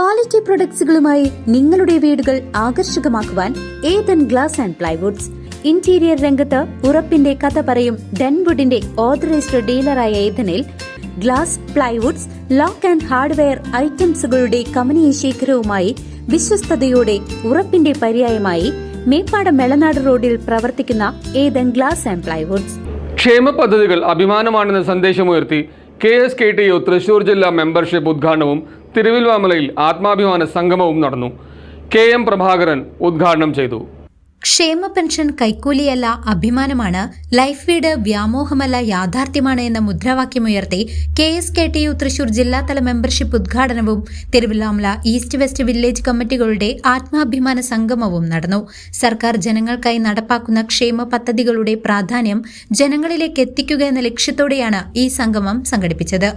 Quality പ്രൊഡക്ട്സുകളുമായി നിങ്ങളുടെ വീടുകൾ ആകർഷകമാക്കുവാൻ Ethan glass and plywoods. Interior രംഗത്ത് ഉറപ്പിന്റെ കഥ പറയും ഡെൻവുഡിന്റെ ഓതറൈസ്ഡ് ഡീലറായ ഏതനിൽ glass plywoods lock and hardware ഐറ്റംസുകളുടെ കമനീയ ശേഖരവുമായി വിശ്വസ്തയോടെ ഉറപ്പിന്റെ പര്യായമായി മേപ്പാട മെളനാട് റോഡിൽ പ്രവർത്തിക്കുന്ന ഏതൻ ഗ്ലാസ് ആൻഡ് പ്ലൈവുഡ്സ്. ക്ഷേമ പദ്ധതികൾ അഭിമാനമാണെന്ന സന്ദേശമുയർത്തി K S K T U Thrissur ജില്ലാ മെമ്പർഷിപ്പ് ഉദ്ഘാടനവും തിരുവിൽവാമലയിൽ ആത്മാഭിമാന സംഗമവും നടന്നു. കെ എം പ്രഭാകരൻ ഉദ്ഘാടനം ചെയ്തു. ക്ഷേമ പെൻഷൻ കൈക്കൂലിയല്ല അഭിമാനമാണ്. ലൈഫ് വീട് വ്യാമോഹമല്ല യാഥാർത്ഥ്യമാണ് എന്ന മുദ്രാവാക്യമുയർത്തി K S K T U Thrissur ജില്ലാതല മെമ്പർഷിപ്പ് ഉദ്ഘാടനവും തിരുവല്ലാമല ഈസ്റ്റ് വെസ്റ്റ് വില്ലേജ് കമ്മിറ്റികളുടെ ആത്മാഭിമാന സംഗമവും നടന്നു. സർക്കാർ ജനങ്ങൾക്കായി നടപ്പാക്കുന്ന ക്ഷേമ പദ്ധതികളുടെ പ്രാധാന്യം ജനങ്ങളിലേക്ക് എത്തിക്കുക എന്ന ലക്ഷ്യത്തോടെയാണ് ഈ സംഗമം സംഘടിപ്പിച്ചത്.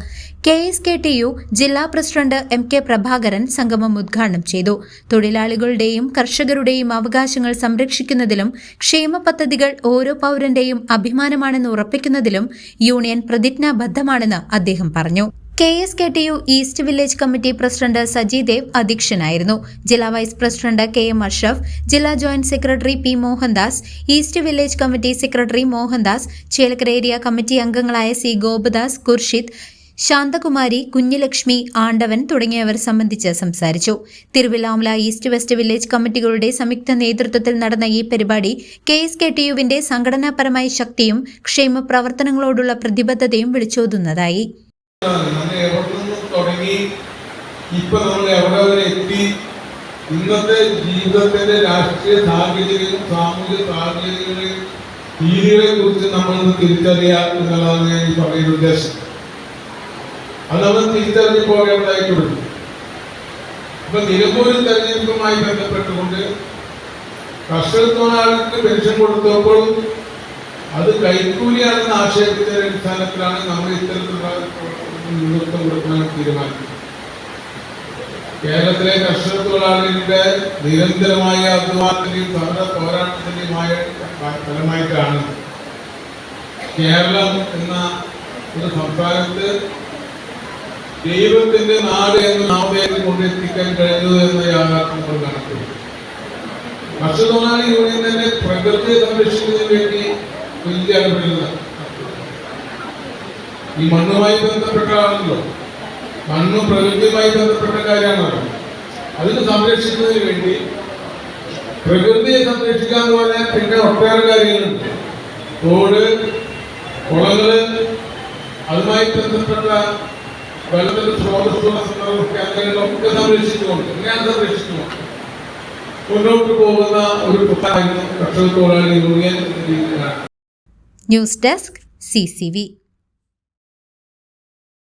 K S K T U ജില്ലാ പ്രസിഡന്റ് എം കെ പ്രഭാകരൻ സംഗമം ഉദ്ഘാടനം ചെയ്തു. തൊഴിലാളികളുടെയും കർഷകരുടെയും അവകാശങ്ങൾ സംരക്ഷിക്കുന്നതിലും ക്ഷേമ പദ്ധതികൾ ഓരോ പൗരന്റെയും അഭിമാനമാണെന്ന് ഉറപ്പിക്കുന്നതിലും യൂണിയൻ പ്രതിജ്ഞാബദ്ധമാണെന്ന് അദ്ദേഹം പറഞ്ഞു. K S K T U east village committee president Saji Dev അധ്യക്ഷനായിരുന്നു. ജില്ലാ vice president K M Ashraf ജില്ലാ joint secretary P Mohandas east village committee secretary Mohandas Chelakkara area committee അംഗങ്ങളായ സി ഗോപദാസ് ഖുർഷിദ് ശാന്തകുമാരി കുഞ്ഞുലക്ഷ്മി ആണ്ടവൻ തുടങ്ങിയവർ സംബന്ധിച്ച് സംസാരിച്ചു. തിരുവിലാമല ഈസ്റ്റ് വെസ്റ്റ് വില്ലേജ് കമ്മിറ്റികളുടെ സംയുക്ത നേതൃത്വത്തിൽ നടന്ന ഈ പരിപാടി കെ എസ് കെ ടി യുവിന്റെ സംഘടനാപരമായ ശക്തിയും ക്ഷേമ പ്രവർത്തനങ്ങളോടുള്ള പ്രതിബദ്ധതയും വിളിച്ചോതുന്നതായി. ഇന്നത്തെ ജീവിതത്തിന്റെ രാഷ്ട്രീയ സാഹചര്യങ്ങളും സാഹചര്യങ്ങളെയും രീതികളെ കുറിച്ച് എന്നുള്ളതാണ് ഈ ഉദ്ദേശം. അത് തിരിച്ചറിഞ്ഞു പോകേണ്ടതായി തുടങ്ങി അപ്പൊ നിലമ്പൂരിൽ തെരഞ്ഞെടുപ്പുമായി ബന്ധപ്പെട്ടുകൊണ്ട് കർഷക പെൻഷൻ കൊടുത്തപ്പോൾ അത് കൈക്കൂലിയാണെന്ന് ആക്ഷേപിച്ചതിന്റെ അടിസ്ഥാനത്തിലാണ് നമ്മൾ ഇത്തരത്തിലുള്ള നേതൃത്വം കൊടുക്കാൻ തീരുമാനിച്ചത്. കേരളത്തിലെ കർഷക തൊഴിലാളികളുടെ നിരന്തരമായ അധ്വാനത്തിന്റെയും സമര പോരാട്ടത്തിന്റെയുമായ ഫലമായിട്ടാണ് കേരളം എന്ന ഒരു സംസ്ഥാനത്ത് ദൈവത്തിന്റെ നാട് എന്ന നാമേക്ക് കൊണ്ടെത്തിക്കാൻ കഴിഞ്ഞത് എന്ന യാഥാർത്ഥ്യം നമ്മൾ കണക്കിടും കർഷകതൊഴിലാളി യൂണിയൻ തന്നെ പ്രകൃതിയെ സംരക്ഷിക്കുന്നതിന് വേണ്ടി വലിയ ഇടപെടൽ ഈ മണ്ണുമായി ബന്ധപ്പെട്ടതാണല്ലോ മണ്ണ് പ്രകൃതിയുമായി ബന്ധപ്പെട്ട കാര്യമാണല്ലോ അതിന് സംരക്ഷിക്കുന്നതിന് വേണ്ടി പ്രകൃതിയെ സംരക്ഷിക്കുക എന്ന് പറഞ്ഞാൽ പിന്നെ ഒട്ടേറെ കാര്യങ്ങളുണ്ട്. റോഡ് കുളങ്ങൾ അതുമായി ബന്ധപ്പെട്ട വെള്ളത്തിന്റെ സ്രോതസ്സുള്ള കേന്ദ്രങ്ങളൊക്കെ സംരക്ഷിച്ചുകൊണ്ട് ഞാൻ സംരക്ഷിച്ചുകൊണ്ട് മുന്നോട്ട് പോകുന്ന ഒരു കുട്ടായി കർഷക തൊഴിലാളി ന്യൂസ് ഡെസ്ക് സി